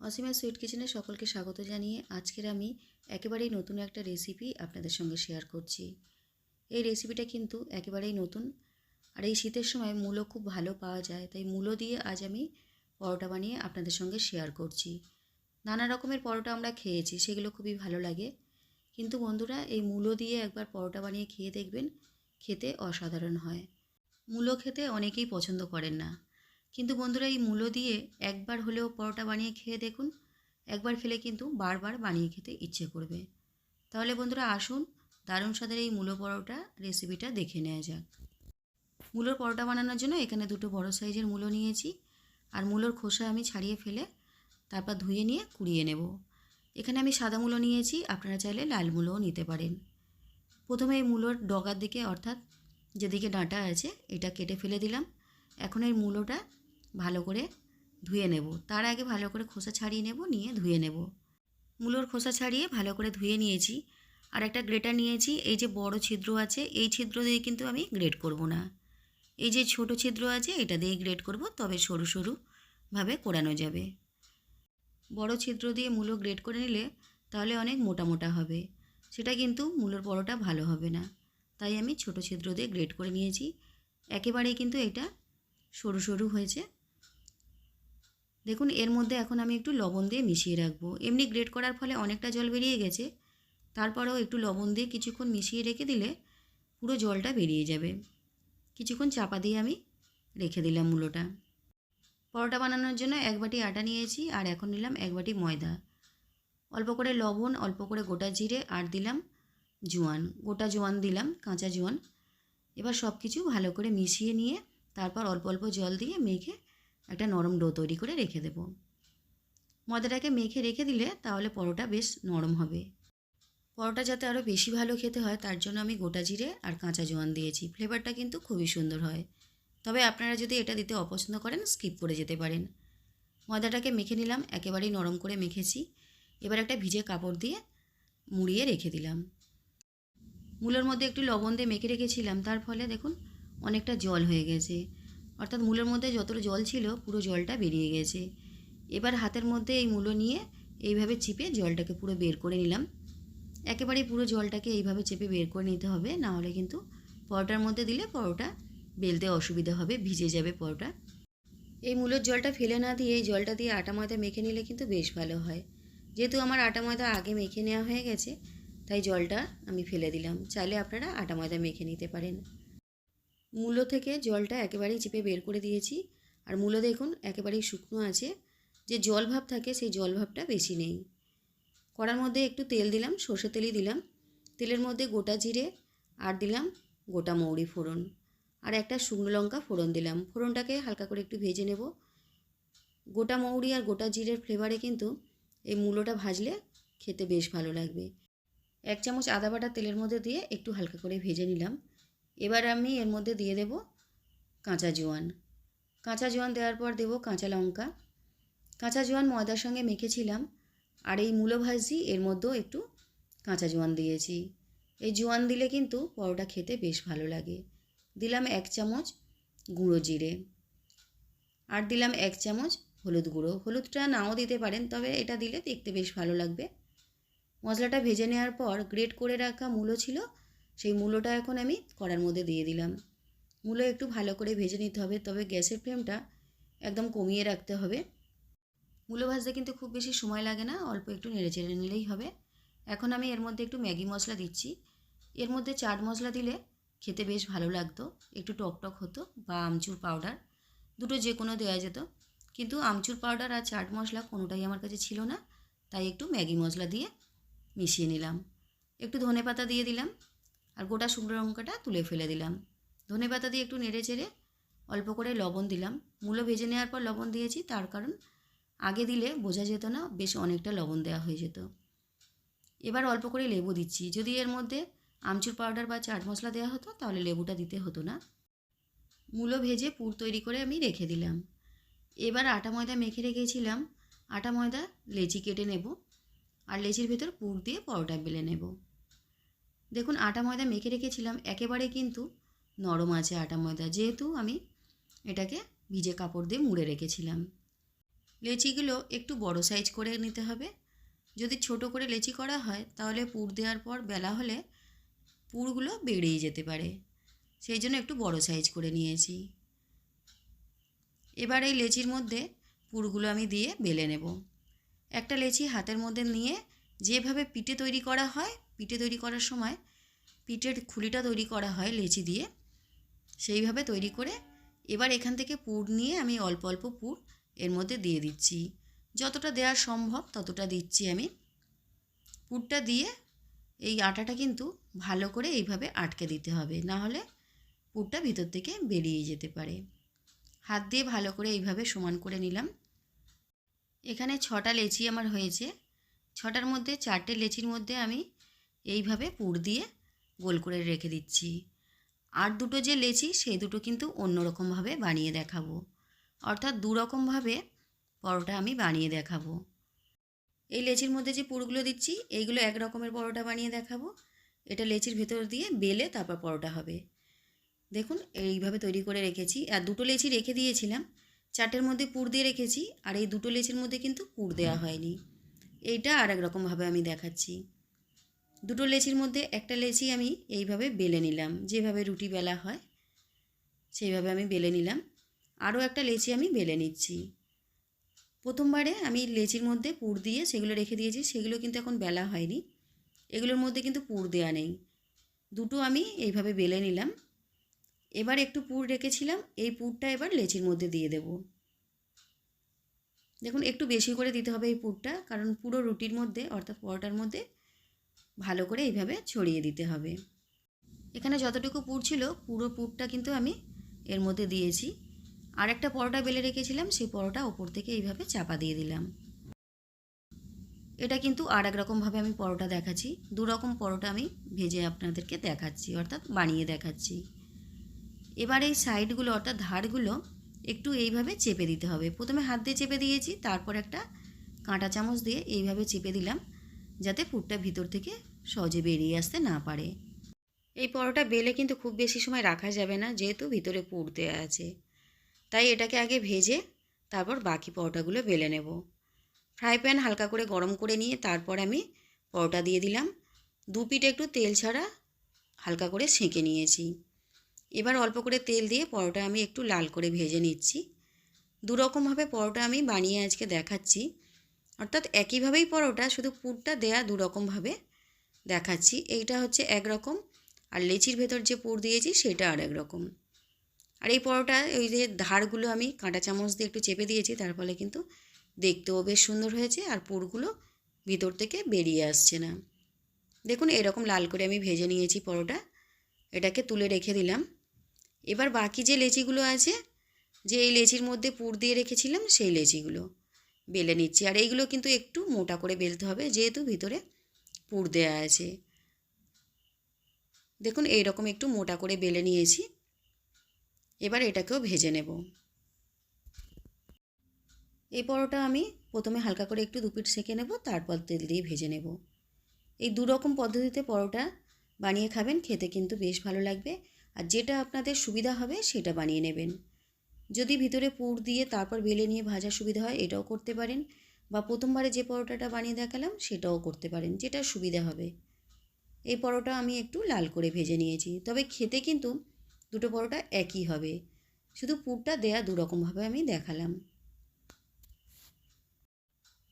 Asima sweet কিচেনে সকলকে স্বাগত জানিয়ে আজকের আমি একেবারেই নতুন একটা রেসিপি আপনাদের সঙ্গে শেয়ার করছি। এই রেসিপিটা কিন্তু একেবারেই নতুন আর এই শীতের সময় মূলো খুব ভালো পাওয়া যায়, তাই মূলো দিয়ে আজ আমি পরোটা বানিয়ে আপনাদের সঙ্গে শেয়ার করছি। নানা রকমের পরোটা আমরা খেয়েছি, সেগুলো খুবই ভালো লাগে। কিন্তু বন্ধুরা, এই মূলো দিয়ে একবার পরোটা বানিয়ে খেয়ে দেখবেন, খেতে অসাধারণ হয়। মূলো খেতে অনেকেই পছন্দ করেন না। কিন্তু বন্ধুরা, এই মূলো দিয়ে একবার হলেও পরোটা বানিয়ে খেয়ে দেখুন। একবার খেলে কিন্তু বারবার বানিয়ে খেতে ইচ্ছে করবে। তাহলে বন্ধুরা, আসুন দারুণ স্বাদের এই মূলো পরোটা রেসিপিটা দেখে নেওয়া যাক। মূলোর পরোটা বানানোর জন্য এখানে দুটো বড় সাইজের মূলো নিয়েছি। আর মূলোর খোসা আমি ছাড়িয়ে ফেলে তারপর ধুয়ে নিয়ে কুড়িয়ে নেব। এখানে আমি সাদা মূলো নিয়েছি, আপনারা চাইলে লাল মূলোও নিতে পারেন। প্রথমে এই মূলোর ডগার দিকে, অর্থাৎ যেদিকে ডাঁটা আছে, এটা কেটে ফেলে দিলাম। এখন এই মূলোটা ভালো করে ধুয়ে নেব। তার আগে ভালো করে খোসা ছাড়িয়ে নেব, নিয়ে ধুয়ে নেব। মূলোর খোসা ছাড়িয়ে ভালো করে ধুয়ে নিয়েছি। আর একটা গ্রেটার নিয়েছি, এই যে বড় ছিদ্র আছে, এই ছিদ্র দিয়ে কিন্তু আমি গ্রেট করব না। এই যে ছোট ছিদ্র আছে, এটা দিয়ে গ্রেট করব, তবে সরু সরুভাবে কোরানো যাবে। বড় ছিদ্র দিয়ে মূলো গ্রেট করে নিলে তাহলে অনেক মোটা মোটা হবে। সেটা কিন্তু মূলোর পরোটা ভালো হবে না। তাই আমি ছোট ছিদ্র দিয়ে গ্রেট করে নিয়েছি। একেবারেই কিন্তু এটা সরু সরু হয়েছে। দেখুন, এর মধ্যে এখন আমি একটু লবণ দিয়ে মিশিয়ে রাখব। এমনি গ্রেট করার ফলে অনেকটা জল বেরিয়ে গেছে। তারপরেও একটু লবণ দিয়ে কিছুক্ষণ মিশিয়ে রেখে দিলে পুরো জলটা বেরিয়ে যাবে। কিছুক্ষণ চাপা দিয়ে আমি রেখে দিলাম মূলোটা। পরোটা বানানোর জন্য এক বাটি আটা নিয়েছি আর এখন নিলাম এক বাটি ময়দা। অল্প করে লবণ, অল্প করে গোটা জিরে আর দিলাম জোয়ান। গোটা জোয়ান দিলাম, কাঁচা জোয়ান। এবার সব কিছু ভালো করে মিশিয়ে নিয়ে তারপর অল্প অল্প জল দিয়ে মেখে একটা নরম ডো তৈরি করে রেখে দেব। ময়দাটাকে মেখে রেখে দিলে তাহলে পরোটা বেশ নরম হবে। পরোটা যাতে আরও বেশি ভালো খেতে হয়, তার জন্য আমি গোটা জিরে আর কাঁচা জোয়ান দিয়েছি। ফ্লেভারটা কিন্তু খুবই সুন্দর হয়। তবে আপনারা যদি এটা দিতে অপছন্দ করেন, স্কিপ করে যেতে পারেন। ময়দাটাকে মেখে নিলাম, একেবারেই নরম করে মেখেছি। এবার একটা ভিজে কাপড় দিয়ে মুড়িয়ে রেখে দিলাম। মূলের মধ্যে একটু লবণ দিয়ে মেখে রেখেছিলাম, তার ফলে দেখুন অনেকটা জল হয়ে গেছে। অর্থাৎ মূলের মধ্যে যতটা জল ছিল, পুরো জলটা বেরিয়ে গেছে। এবার হাতের মধ্যে এই মূলো নিয়ে এইভাবে চিপে জলটাকে পুরো বের করে নিলাম। একেবারে পুরো জলটাকে এইভাবে চেপে বের করে নিতে হবে, না হলে কিন্তু পরোটার মধ্যে দিলে পরোটা বেলতে অসুবিধা হবে, ভিজে যাবে পরোটা। এই মূলোর জলটা ফেলে না দিয়ে, এই জলটা দিয়ে আটা ময়দা মেখে নিলে কিন্তু বেশ ভালো হয়। যেহেতু আমার আটা ময়দা আগে মেখে নেওয়া হয়ে গেছে, তাই জলটা আমি ফেলে দিলাম। চাইলে আপনারা আটা ময়দা মেখে নিতে পারেন। মূলো থেকে জলটা একেবারেই চেপে বের করে দিয়েছি। আর মূলো দেখুন, একেবারেই শুকনো আছে। যে জল ভাব থাকে, সেই জল ভাবটা বেশি নেই। কড়ার মধ্যে একটু তেল দিলাম সর্ষে তেলই দিলাম। তেলের মধ্যে গোটা জিরে আর দিলাম গোটা মৌরি ফোড়ন। আর একটা শুকনো লঙ্কা ফোড়ন দিলাম। ফোড়নটাকে হালকা করে একটু ভেজে নেব। গোটা মৌরি আর গোটা জিরের ফ্লেভারে কিন্তু এই মূলোটা ভাজলে খেতে বেশ ভালো লাগবে। এক চামচ আদা বাটা তেলের মধ্যে দিয়ে একটু হালকা করে ভেজে নিলাম। এবার আমি এর মধ্যে দিয়ে দেব কাঁচা জোয়ান। কাঁচা জোয়ান দেওয়ার পর দেব কাঁচা লঙ্কা। কাঁচা জোয়ান ময়দার সঙ্গে মেখেছিলাম আর এই মূলো ভাজি এর মধ্যেও একটু কাঁচা জোয়ান দিয়েছি। এই জোয়ান দিলে কিন্তু পরোটা খেতে বেশ ভালো লাগে। দিলাম এক চামচ গুঁড়ো জিরে। আর দিলাম এক চামচ হলুদ গুঁড়ো। হলুদটা নাও দিতে পারেন, তবে এটা দিলে দেখতে বেশ ভালো লাগবে। মশলাটা ভেজে নেওয়ার পর গ্রেট করে রাখা মূলো ছিল সেই মূলোটা এখন আমি কড়ার মধ্যে দিয়ে দিলাম। মূলো একটু ভালো করে ভেজে নিতে হবে, তবে গ্যাসের ফ্লেমটা একদম কমিয়ে রাখতে হবে। মূলো ভাজতে কিন্তু খুব বেশি সময় লাগে না, অল্প একটু নেড়ে চেড়ে নিলেই হবে। এখন আমি এর মধ্যে একটু ম্যাগি মশলা দিচ্ছি। এর মধ্যে চাট মশলা দিলে খেতে বেশ ভালো লাগতো, একটু টক টক হতো বা আমচুর পাউডার, দুটো যে কোনো দেওয়া যেত। কিন্তু আমচুর পাউডার আর চাট মশলা কোনোটাই আমার কাছে ছিল না, তাই একটু ম্যাগি মশলা দিয়ে মিশিয়ে নিলাম। একটু ধনে পাতা দিয়ে দিলাম। আর গোটা শুকনো লঙ্কাটা তুলে ফেলে দিলাম। ধনে পাতা দিয়ে একটু নেড়ে চেড়ে অল্প করে লবণ দিলাম। মূলো ভেজে নেওয়ার পর লবণ দিয়েছি, তার কারণ আগে দিলে বোঝা যেত না বেশ অনেকটা লবণ দেওয়া হয়ে যেত। এবার অল্প করে লেবু দিচ্ছি। যদি এর মধ্যে আমচুর পাউডার বা চাট মশলা দেওয়া হতো, তাহলে লেবুটা দিতে হতো না। মূলো ভেজে পুর তৈরি করে আমি রেখে দিলাম। এবার আটা ময়দা মেখে রেখেছিলাম। আটা ময়দা লেচি কেটে নেব। আর লেচির ভেতর পুর দিয়ে পরোটা বেলে নেব। দেখুন, আটা ময়দা মেখে রেখেছিলাম, একেবারে কিন্তু নরম আছে আটা ময়দা। যেহেতু আমি এটাকে ভিজে কাপড় দিয়ে মুড়ে রেখেছিলাম। লেচিগুলো একটু বড় সাইজ করে নিতে হবে। যদি ছোট করে লেচি করা হয়, তাহলে পুর দেওয়ার পর বেলা হলে পুরগুলো বেরিয়ে যেতে পারে। সেই জন্য একটু বড় সাইজ করে নিয়েছি। এবার এই লেচির মধ্যে পুরগুলো আমি দিয়ে বেলে নেব। একটা লেচি হাতের মধ্যে নিয়ে যেভাবে পিঠে তৈরি করা হয়, পিঠে তৈরি করার সময় পিঠের খুলিটা তৈরি করা হয় লেচি দিয়ে। সেইভাবে তৈরি করে এবার এখান থেকে পুর নিয়ে আমি অল্প অল্প পুর এর মধ্যে দিয়ে দিচ্ছি। যতটা দেওয়া সম্ভব ততটা দিচ্ছি আমি। পুরটা দিয়ে এই আটাটা কিন্তু ভালো করে এইভাবে আটকে দিতে হবে, না হলে পুরটা ভিতর থেকে বেরিয়ে যেতে পারে। হাত দিয়ে ভালো করে এইভাবে সমান করে নিলাম। এখানে ছটা লেচি আমার হয়েছে। ছটার মধ্যে, চারটে লেচির মধ্যে আমি এইভাবে পুর দিয়ে গোল করে রেখে দিচ্ছি। আর দুটো যে লেচি, সেই দুটো কিন্তু অন্য রকমভাবে বানিয়ে দেখাবো। অর্থাৎ দু রকমভাবে পরোটা আমি বানিয়ে দেখাবো। এই লেচির মধ্যে যে পুরগুলো দিচ্ছি, এইগুলো এক রকমের পরোটা বানিয়ে দেখাবো। এটা লেচির ভেতর দিয়ে বেলে তারপর পরোটা হবে। দেখুন, এইভাবে তৈরি করে রেখেছি। আর দুটো লেচি রেখে দিয়েছিলাম। চারটের মধ্যে পুর দিয়ে রেখেছি। আর এই দুটো লেচির মধ্যে কিন্তু পুর দেওয়া হয়নি। এইটা আর এক রকমভাবে আমি দেখাচ্ছি। দুটো লেচির মধ্যে একটা লেচি আমি এইভাবে বেলে নিলাম। যেভাবে রুটি বেলা হয়, সেইভাবে আমি বেলে নিলাম। আরও একটা লেচি আমি বেলে নিচ্ছি। প্রথমবারে আমি লেচির মধ্যে পুর দিয়ে সেগুলো রেখে দিয়েছি, সেগুলো কিন্তু এখন বেলা হয়নি। এগুলোর মধ্যে কিন্তু পুর দেওয়া নেই। দুটো আমি এইভাবে বেলে নিলাম। এবার একটু পুর রেখেছিলাম, এই পুরটা এবার লেচির মধ্যে দিয়ে দেব। দেখুন, একটু বেশি করে দিতে হবে এই পুরটা, কারণ পুরো রুটির মধ্যে, অর্থাৎ পরোটার মধ্যে ভালো করে এইভাবে ছড়িয়ে দিতে হবে। এখানে যতটুকু পুর ছিল, পুরো পুরটা কিন্তু আমি এর মধ্যে দিয়েছি। আর একটা পরোটা বেলে রেখেছিলাম, সেই পরোটা ওপর থেকে এইভাবে চাপা দিয়ে দিলাম। এটা কিন্তু আর এক রকমভাবে আমি পরোটা দেখাচ্ছি। দু রকম পরোটা আমি ভেজে আপনাদেরকে দেখাচ্ছি, অর্থাৎ বানিয়ে দেখাচ্ছি। এবার এই সাইডগুলো অর্থাৎ ধারগুলো একটু এইভাবে চেপে দিতে হবে। প্রথমে হাত দিয়ে চেপে দিয়েছি, তারপর একটা কাঁটা চামচ দিয়ে এইভাবে চেপে দিলাম, যাতে পুরটা ভিতর থেকে সহজে বেরিয়ে আসতে না পারে। এই পরোটা বেলে কিন্তু খুব বেশি সময় রাখা যাবে না, যেহেতু ভিতরে দেওয়া আছে। তাই এটাকে আগে ভেজে তারপর বাকি পরোটাগুলো বেলে নেব। ফ্রাই প্যান হালকা করে গরম করে নিয়ে তারপর আমি পরোটা দিয়ে দিলাম। দু পিঠে একটু তেল ছাড়া হালকা করে সেঁকে নিয়েছি। এবার অল্প করে তেল দিয়ে পরোটা আমি একটু লাল করে ভেজে নিচ্ছি। দু রকমভাবে পরোটা আমি বানিয়ে আজকে দেখাচ্ছি। অর্থাৎ একইভাবেই পরোটা, শুধু পুরটা দেয়া দু রকমভাবে দেখাচ্ছি। এইটা হচ্ছে একরকম, আর লেচির ভেতর যে পুর দিয়েছি সেটা আর এক রকম আর এই পরোটা ওই যে ধারগুলো আমি কাঁটা চামচ দিয়ে একটু চেপে দিয়েছি, তার ফলে কিন্তু দেখতেও বেশ সুন্দর হয়েছে, আর পুরগুলো ভিতর থেকে বেরিয়ে আসছে না। দেখুন, এরকম লাল করে আমি ভেজে নিয়েছি পরোটা। এটাকে তুলে রেখে দিলাম। এবার বাকি যে লেচিগুলো আছে, যে এই লেচির মধ্যে পুর দিয়ে রেখেছিলাম, সেই লেচিগুলো বেলে নিচ্ছি। আর এইগুলো কিন্তু একটু মোটা করে বেলতে হবে, যেহেতু ভিতরে পুর দেওয়া আছে। দেখুন এই রকম একটু মোটা করে বেলে নিয়েছি। এবার এটাকেও ভেজে নেব। এই পরোটা আমি প্রথমে হালকা করে একটু দুপিট সেঁকে নেব, তারপর তেল দিয়ে ভেজে নেব। এই দু রকম পদ্ধতিতে পরোটা বানিয়ে খাবেন, খেতে কিন্তু বেশ ভালো লাগবে। আর যেটা আপনাদের সুবিধা হবে সেটা বানিয়ে নেবেন। যদি ভিতরে পুর দিয়ে তারপর বেলে নিয়ে ভাজার সুবিধা হয় এটাও করতে পারেন বা প্রথমবারে যে পরোটাটা বানিয়ে দেখালাম সেটাও করতে পারেন, যেটা সুবিধা হবে। এই পরোটা আমি একটু লাল করে ভেজে নিয়েছি, তবে খেতে কিন্তু দুটো পরোটা একই হবে। শুধু পুরটা দেয়া দুরকমভাবে আমি দেখালাম।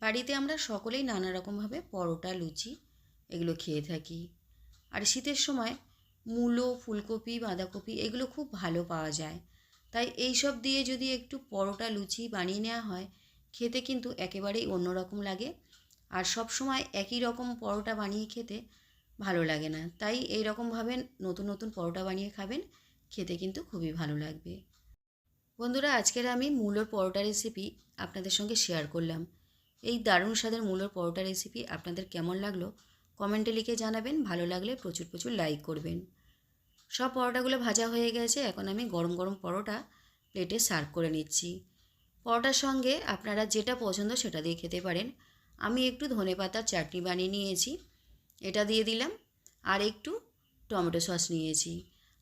বাড়িতে আমরা সকলেই নানা রকমভাবে পরোটা, লুচি এগুলো খেয়ে থাকি। আর শীতের সময় মূলো, ফুলকপি, বাঁধাকপি এগুলো খুব ভালো পাওয়া যায়। তাই এই সব দিয়ে যদি একটু পরোটা, লুচি বানিয়ে নেওয়া হয়, খেতে কিন্তু একেবারেই অন্যরকম লাগে। আর সব সময় একই রকম পরোটা বানিয়ে খেতে ভালো লাগে না। তাই এই রকমভাবে নতুন নতুন পরোটা বানিয়ে খাবেন, খেতে কিন্তু খুবই ভালো লাগবে। বন্ধুরা, আজকের আমি মূলোর পরোটা রেসিপি আপনাদের সঙ্গে শেয়ার করলাম। এই দারুণ স্বাদের মূলোর পরোটা রেসিপি আপনাদের কেমন লাগল? কমেন্টে লিখে জানাবেন। ভালো লাগলে প্রচুর প্রচুর লাইক করবেন। সব পরোটাগুলো ভাজা হয়ে গেছে। এখন আমি গরম গরম পরোটা প্লেটে সার্ভ করে নিচ্ছি। পরোটার সঙ্গে আপনারা যেটা পছন্দ সেটা দিয়ে খেতে পারেন। আমি একটু ধনে পাতার চাটনি বানিয়ে নিয়েছি। এটা দিয়ে দিলাম। আর একটু টমেটো সস নিয়েছি।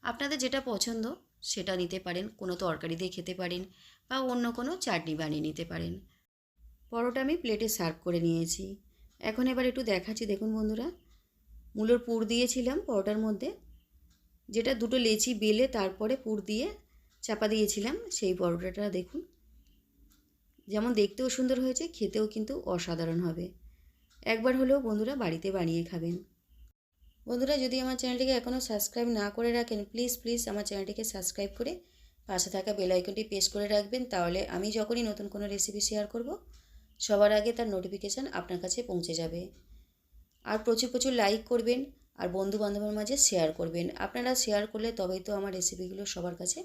আপনাদের যেটা পছন্দ সেটা নিতে পারেন। কোনো তরকারি দিয়ে খেতে পারেন বা অন্য কোনো চাটনি বানিয়ে নিতে পারেন। পরোটা আমি প্লেটে সার্ভ করে নিয়েছি। এখন এবার একটু দেখাচ্ছি। দেখুন বন্ধুরা, মূলোর পুর দিয়েছিলাম পরোটার মধ্যে। যেটা দুটো লেচি বেলে তারপরে পুর দিয়ে চাপা দিয়েছিলাম, সেই পরোটাটা দেখুন। যেমন দেখতেও সুন্দর হয়েছে, খেতেও কিন্তু অসাধারণ হবে। একবার হলেও বন্ধুরা বাড়িতে বানিয়ে খাবেন। বন্ধুরা, যদি আমার চ্যানেলটিকে এখনও সাবস্ক্রাইব না করে রাখেন, প্লিজ প্লিজ আমার চ্যানেলটিকে সাবস্ক্রাইব করে পাশে থাকা বেল আইকনটি প্রেস করে রাখবেন, তাহলে আমি যখনই নতুন কোনো রেসিপি শেয়ার করব, সবার আগে তার নোটিফিকেশান আপনার কাছে পৌঁছে যাবে। আর প্রচুর প্রচুর লাইক করবেন আর বন্ধু বান্ধবের মাঝে শেয়ার করবেন। আপনারা শেয়ার করলে তবেই তো আমার রেসিপিগুলো সবার কাছে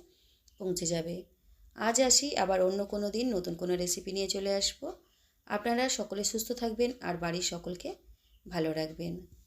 পৌঁছে যাবে। আজ আসি, আবার অন্য কোনো দিন নতুন কোনো রেসিপি নিয়ে চলে আসব। আপনারা সকলে সুস্থ থাকবেন আর বাড়ির সকলকে ভালো রাখবেন।